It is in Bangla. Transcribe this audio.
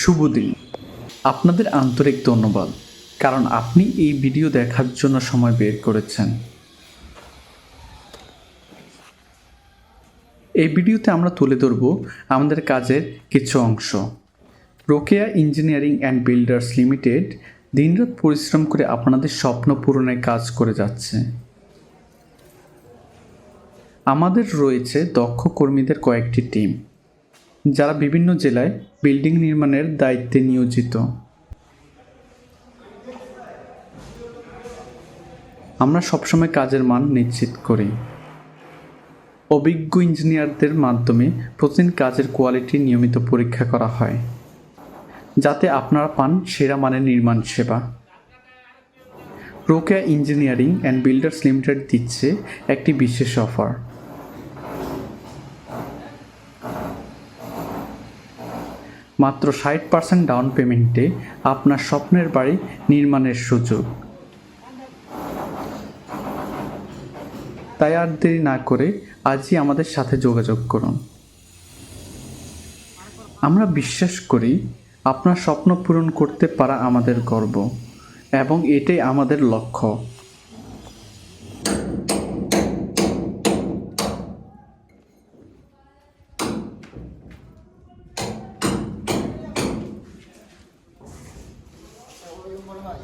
শুভ দিন। আপনাদের আন্তরিক ধন্যবাদ, কারণ আপনি এই ভিডিও দেখার জন্য সময় বের করেছেন। এই ভিডিওতে আমরা তুলে ধরব আমাদের কাজের কিছু অংশ। Rokeya engineering and builders limited দিনরাত পরিশ্রম করে আপনাদের স্বপ্ন পূরণের কাজ করে যাচ্ছে। আমাদের রয়েছে দক্ষ কর্মীদের কয়েকটি টিম, যারা বিভিন্ন জেলায় বিল্ডিং নির্মাণের দায়িত্বে নিয়োজিত। আমরা সবসময় কাজের মান নিশ্চিত করি। অভিজ্ঞ ইঞ্জিনিয়ারদের মাধ্যমে প্রতিদিন কাজের কোয়ালিটি নিয়মিত পরীক্ষা করা হয়, যাতে আপনারা পান সেরা মানের নির্মাণ সেবা। Rokeya engineering and builders limited দিচ্ছে একটি বিশেষ অফার। মাত্র ষাট পার্সেন্ট ডাউন পেমেন্টে আপনার স্বপ্নের বাড়ি নির্মাণের সুযোগ। তাই আর দেরি না করে আজই আমাদের সাথে যোগাযোগ করুন। আমরা বিশ্বাস করি আপনার স্বপ্ন পূরণ করতে পারা আমাদের গর্ব এবং এটাই আমাদের লক্ষ্য। হয়